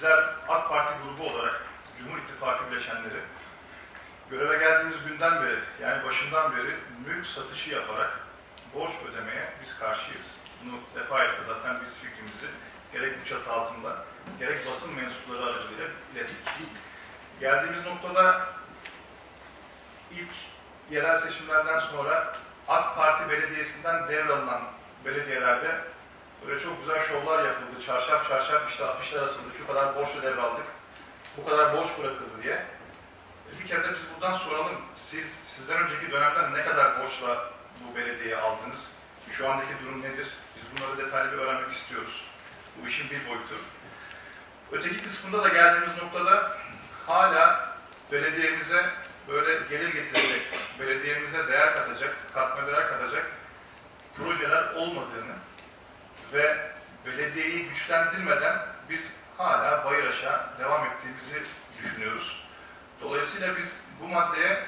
bizler AK Parti grubu olarak Cumhur İttifakı bileşenleri göreve geldiğimiz günden beri yani başından beri mülk satışı yaparak borç ödemeye biz karşıyız. Bunu defaatle zaten biz fikrimizi gerek bu çatı altında gerek basın mensupları aracılığıyla ilettik. Geldiğimiz noktada ilk yerel seçimlerden sonra AK Parti belediyesinden devralınan belediyelerde böyle çok güzel şovlar yapıldı. Çarşaf çarşaf işte afişler asıldı. Şu kadar borçla devraldık. Bu kadar borç bırakıldı diye. Bir kere de biz buradan soralım. Siz sizden önceki dönemden ne kadar borçla bu belediyeye aldınız? Şu andaki durum nedir? Biz bunları detaylı bir öğrenmek istiyoruz. Bu işin bir boyutu. Öteki kısmında da geldiğimiz noktada hala belediyemize böyle gelir getirecek, belediyemize değer katacak, katma değer katacak projeler olmadığını ve belediyeyi güçlendirmeden biz hala bayır aşağı devam ettiğimizi düşünüyoruz. Dolayısıyla biz bu maddeye